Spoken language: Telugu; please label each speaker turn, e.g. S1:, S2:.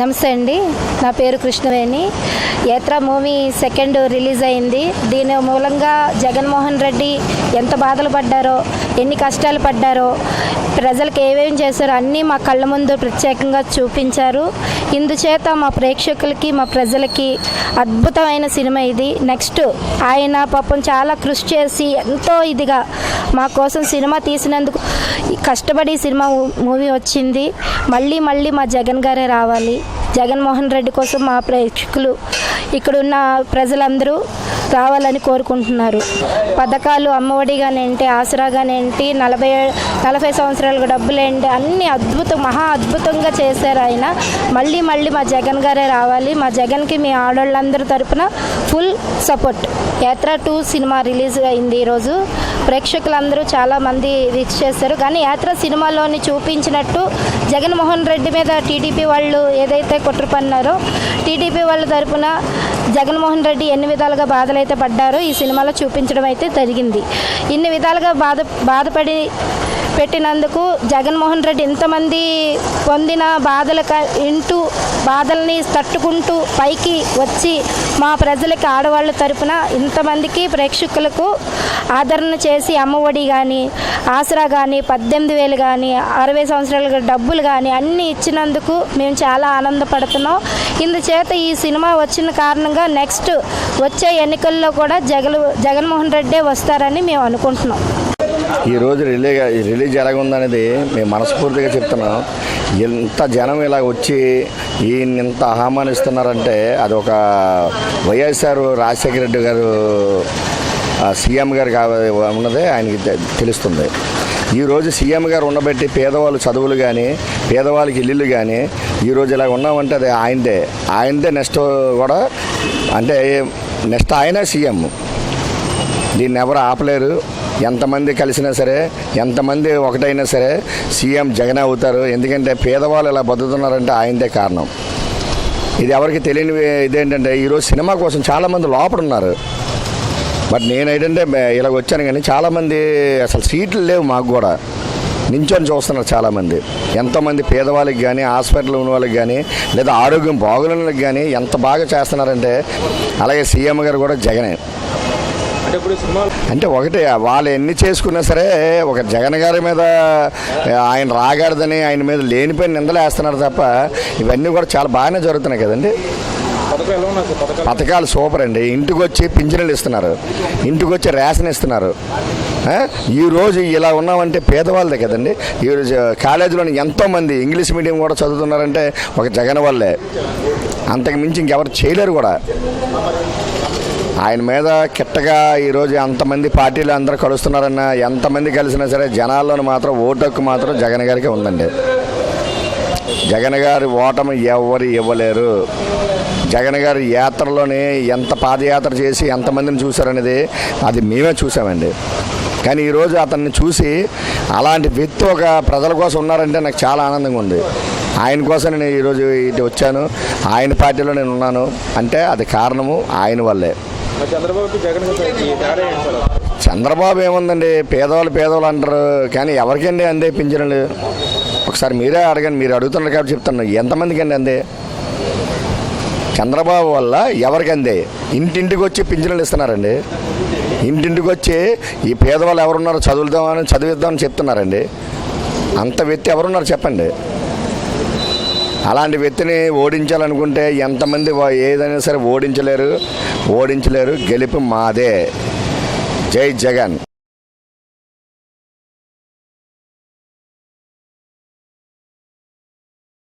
S1: నమస్తే అండి. నా పేరు కృష్ణవేణి. యాత్ర మూవీ సెకండ్ రిలీజ్ అయింది. దీని మూలంగా జగన్మోహన్ రెడ్డి ఎంత బాధలు పడ్డారో ఎన్ని కష్టాలు పడ్డారో ప్రజలకు ఏమేమి చేశారో అన్నీ మా కళ్ళ ముందు ప్రత్యేకంగా చూపించారు. ఇందుచేత మా ప్రేక్షకులకి మా ప్రజలకి అద్భుతమైన సినిమా ఇది. నెక్స్ట్ ఆయన పాపం చాలా కృషి చేసి ఎంతో ఇదిగా మా కోసం సినిమా తీసినందుకు కష్టపడి సినిమా మూవీ వచ్చింది. మళ్ళీ మళ్ళీ మా జగన్ గారే రావాలి. జగన్మోహన్ రెడ్డి కోసం మా ప్రేక్షకులు ఇక్కడున్న ప్రజలందరూ రావాలని కోరుకుంటున్నారు. పథకాలు అమ్మఒడిగానేంటి ఆసరాగానేంటి ఆసరా నలభై నలభై సంవత్సరాలకు డబ్బులేంటి అన్ని అద్భుతం మహా అద్భుతంగా చేశారు ఆయన. మళ్ళీ మళ్ళీ మా జగన్ గారే రావాలి. మా జగన్కి మీ ఆడవాళ్ళందరి తరపున full support. Yatra two cinema release అయింది ఈరోజు. ప్రేక్షకులందరూ చాలా మంది వీక్ష చేశారు. కానీ యాత్ర సినిమాలోని చూపించినట్టు జగన్మోహన్ రెడ్డి మీద టీడీపీ వాళ్ళు ఏదైతే కుట్ర పన్నారో టీడీపీ వాళ్ళ తరపున జగన్మోహన్ రెడ్డి ఎన్ని విధాలుగా బాధలు అయితే పడ్డారో ఈ సినిమాలో చూపించడం అయితే జరిగింది. ఇన్ని విధాలుగా బాధ బాధపడి పెట్టినందుకు జగన్మోహన్ రెడ్డి ఇంతమంది పొందిన బాధల ఇంటూ బాధల్ని తట్టుకుంటూ పైకి వచ్చి మా ప్రజలకి ఆడవాళ్ళ తరపున ఇంతమందికి ప్రేక్షకులకు ఆదరణ చేసి అమ్మఒడి కానీ ఆసరా కానీ పద్దెనిమిది వేలు కానీ అరవై సంవత్సరాల డబ్బులు కానీ అన్నీ ఇచ్చినందుకు మేము చాలా ఆనందపడుతున్నాం. ఇందుచేత ఈ సినిమా వచ్చిన కారణంగా నెక్స్ట్ వచ్చే ఎన్నికల్లో కూడా జగన్ జగన్మోహన్ రెడ్డే వస్తారని మేము అనుకుంటున్నాం.
S2: ఈ రోజు రిలీజ్ రిలీజ్ ఎలాగుందనేది మేము మనస్ఫూర్తిగా చెప్తున్నాం. ఎంత జనం ఇలా వచ్చి ఈయన ఇంత ఆహ్వానిస్తున్నారంటే అది ఒక వైఎస్ఆర్ రాజశేఖర రెడ్డి గారు సీఎం గారు కావాలి ఉన్నదే ఆయనకి తెలుస్తుంది. ఈరోజు సీఎం గారు ఉండబెట్టి పేదవాళ్ళు చదువులు కానీ పేదవాళ్ళకి ఇల్లులు కానీ ఈరోజు ఇలా ఉన్నామంటే అది ఆయనదే. ఆయనదే నెక్స్ట్ కూడా అంటే నెక్స్ట్ ఆయనే సీఎం. దీన్ని ఎవరు ఆపలేరు. ఎంతమంది కలిసినా సరే ఎంతమంది ఒకటైనా సరే సీఎం జగన్ అవుతారు. ఎందుకంటే పేదవాళ్ళు ఇలా బతుకుతున్నారంటే ఆయనదే కారణం. ఇది ఎవరికి తెలియని ఇదేంటంటే ఈరోజు సినిమా కోసం చాలామంది లోపల ఉన్నారు బట్ నేనేంటంటే మే- ఇలా వచ్చాను కానీ చాలామంది అసలు సీట్లు లేవు మాకు కూడా. నించొని చూస్తున్నారు చాలామంది. ఎంతోమంది పేదవాళ్ళకి కానీ హాస్పిటల్ ఉన్న వాళ్ళకి కానీ లేదా ఆరోగ్యం బాగులేని వాళ్ళకి కానీ ఎంత బాగా చేస్తున్నారంటే అలాగే సీఎం గారు కూడా జగనే.
S3: అంటే ఇప్పుడు సినిమా
S2: అంటే ఒకటి వాళ్ళు ఎన్ని చేసుకున్నా సరే ఒక జగన్ గారి మీద ఆయన రాగాడదని ఆయన మీద లేనిపోయిన నిందలు వేస్తున్నారు తప్ప ఇవన్నీ కూడా చాలా బాగానే జరుగుతున్నాయి కదండి.
S3: పథకాలు
S2: సూపర్ అండి. ఇంటికి వచ్చి పింఛన్లు ఇస్తున్నారు. ఇంటికి వచ్చి రేషన్ ఇస్తున్నారు. ఆ? ఈ రోజు ఇలా ఉన్నామంటే పేదవాళ్ళదే కదండి. ఈ రోజు కాలేజీలోని ఎంతోమంది ఇంగ్లీష్ మీడియం కూడా చదువుతున్నారంటే ఒక జగన్ వల్లే. అంతకు మించి ఇంకెవరు చేయలేరు కూడా. ఆయన మీద కిట్టగా ఈరోజు ఎంతమంది పార్టీలు అందరూ కలుస్తున్నారన్న ఎంతమంది కలిసినా సరే జనాల్లోని మాత్రం ఓటు మాత్రం జగన్ గారికి ఉందండి. జగన్ గారి ఓటమి ఎవరు ఇవ్వలేరు. జగన్ గారి యాత్రలోనే ఎంత పాదయాత్ర చేసి ఎంతమందిని చూశారనేది అది మేమే చూసామండి. కానీ ఈరోజు అతన్ని చూసి అలాంటి వ్యక్తి ఒక ప్రజల కోసం ఉన్నారంటే నాకు చాలా ఆనందంగా ఉంది. ఆయన కోసం నేను ఈరోజు ఇటు వచ్చాను. ఆయన పార్టీలో నేను ఉన్నాను. అంటే అది కారణము ఆయన వల్లే. చంద్రబాబు ఏముందండి? పేదవాళ్ళు పేదవాళ్ళు అంటారు కానీ ఎవరికండి అందే పింఛన్లు? ఒకసారి మీరే అడగండి మీరు అడుగుతున్నారు కాబట్టి చెప్తాను ఎంతమందికి అండి అందే? చంద్రబాబు వల్ల ఎవరికి అందే? ఇంటింటికి వచ్చి పింఛన్లు ఇస్తున్నారండి. ఇంటింటికి వచ్చి ఈ పేదవాళ్ళు ఎవరున్నారో చదువుదామని చదివిద్దామని చెప్తున్నారండి. అంత వ్యక్తి ఎవరున్నారు చెప్పండి. అలాంటి వ్యక్తిని ఓడించాలనుకుంటే ఎంతమంది ఏదైనా సరే ఓడించలేరు ఓడించలేరు. గెలుపు మాదే. జై జగన్.